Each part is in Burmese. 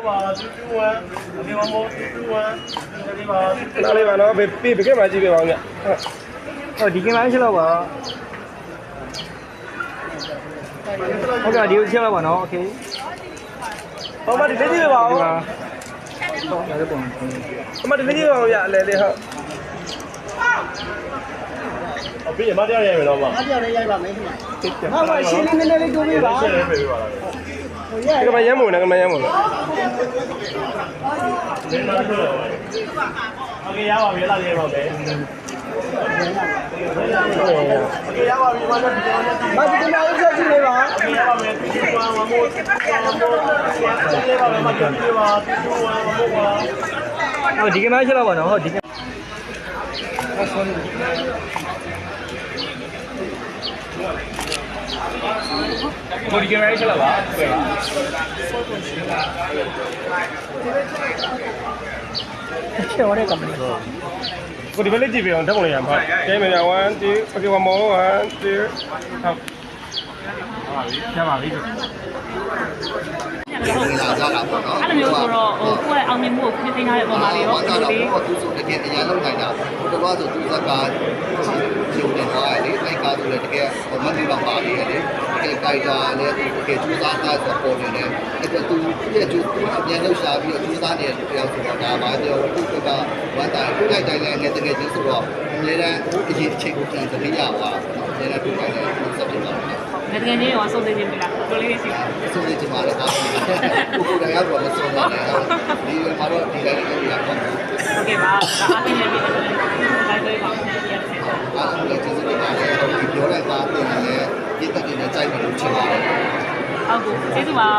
ပါတူတူဝမ်ဒီမှာမို့တူတူဝမ်ဒီမှာ နားလေးပါနော်ဘေးဘေးကမှကြည့်ပြပါဦးညဟုတ် ဟောဒီကင်မရာရှင်းတော့ပါဟုတ်ကဲ့ဒီကိုရှင်းတော့ပါနော်โอเค ဟောမဒီလေးကြည့်ပြပါဦး ဒီမှာတော့ရတဲ့ပုံ အမဒီလေးကြည့်ပြပါဦးညအလဲလေးဟုတ် အပြည့်မတရားရရမယ်တော့မ အားပြောင်းလေးရိုက်ပါမယ်ခင်ဗျာ ဟာပါရှင်းလေးနည်းနည်းလေးတိုးပေးပါ ရှင်းနေပြီပါလား ဟိုရို က် ဒီကမှရမ်းမဝင်နဲ့ကမှရမ်းမဝင် ဒီမှာတော့โอเคရပါပြီလာလေးပါမယ်โอเคရပါပြီမနက်ဒီတော့ဒီ မဒီကနေ့ဆက်ကြည့်လေးပါ โอเคရပါမယ်တူတူဝမ်မမို့တူတူဝမ်မမို့လေးပါမယ်မကြည့်ပြပါတူတူဝမ်မမို့ပါ ဟောဒီကင်မရာရှင်းတော့ပါနော်ဟောဒီကင် ဟိုဒီကမှရရှင်းလာပါဟုတ်ကဲ့ရှင်းရတဲ့ကင်မရာကိုဒီဘက်လေးကြည့်ပြအောင်ဓာတ်ပုံလေးရမှာကဲမယ်1 2 okay one more 1 2ဟုတ်ရပါပြီလာကြတာပေါ့နော်အဲ့လိုမျိုးဆိုတော့ဟိုကိုယ့်ရဲ့အောင်မြင်မှုကိုပြင်သိမ်းထားတဲ့ပုံမှာတွေရောဝမ်းသာတာပေါ့သူဆိုတကယ်အရင်လောက်နိုင်တာဟိုတော့ဆိုသူဇက် ကကျုံနေသွားတယ်လေအဲ့ကားဆိုလည်းတကယ်မတ်တီတော့ပါနေတယ်လေတကယ်ကြိုက်တာလည်းတကယ်ကျူးစားတာဆိုပေါ်နေတယ်အဲ့တော့သူရဲ့ကျူးအပြန်လောက်ရှာပြီးကျူးစားနေတဲ့တယောက်ဆိုတော့ဒါပါပြောသူကဝမ်းသာကိုကြိုက်တိုင်းလည်းတကယ်ချင်းဆိုတော့အများတန်းအရင်အချိန်ကိုပြန်သမီးရပါအများတန်းတွေ့တယ်ဆက်ပြပါမယ် ငယ်ငယ်ချင်းရောစုံသိနေပြီလားကိုလေးရှိတယ် ဆိုနေချင်ပါတယ်ဟာကိုကိုယ်တိုင်ကတော့မဆုံးပါနဲ့ဒီမှာတော့ဒီတိုင်းလေးရပါ โอเคပါဒါအားဖြင့်လ လို့ချင်ပါတယ်ဟုတ်ကူကျေးဇူးပါ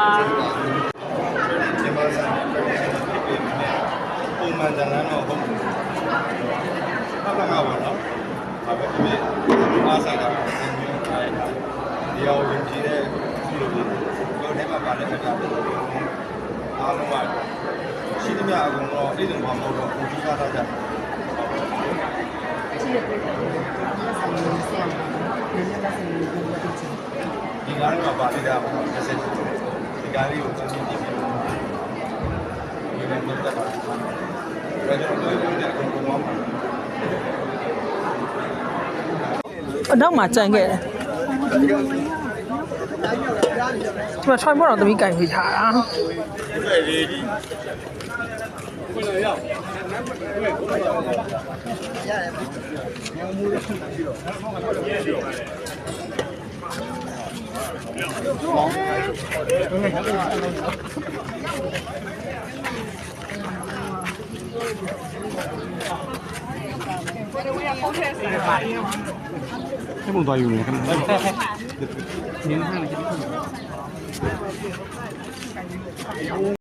ပုံမှန်ဇာတ်လမ်းတော့ဟုတ်ဟုတ်ကဲ့ပါတော့ဟုတ်ကဲ့ဒီအားဆိုင်တာဒီအောင်ရင်ကြည့်တဲ့ဒီလိုမျိုးတော့ထဲမှာပါတဲ့အခါကျတော့အားလုံးကရှိသမျှအကုန်တော့အဲ့ဒီမှာမဟုတ်တော့ဘူးကြည့်တာကြရှိ ဒီကားလေးမှာပါလိုက်တာပေါ့ message ဒီကားလေးကိုကြည့်ကြည့်ပြီးဒီလိုမျိုးတက်ပါတယ်ဘယ်လိုလဲဒီကောင်ကမောင်းပါအနောက်မှာကြံခဲ့တယ်ဒီမှာ try မတော့တမီးကင်ပြီးထားတာရတယ် ခမုံသွားယူနေခမုံနင်းထားလိုက်ခမုံ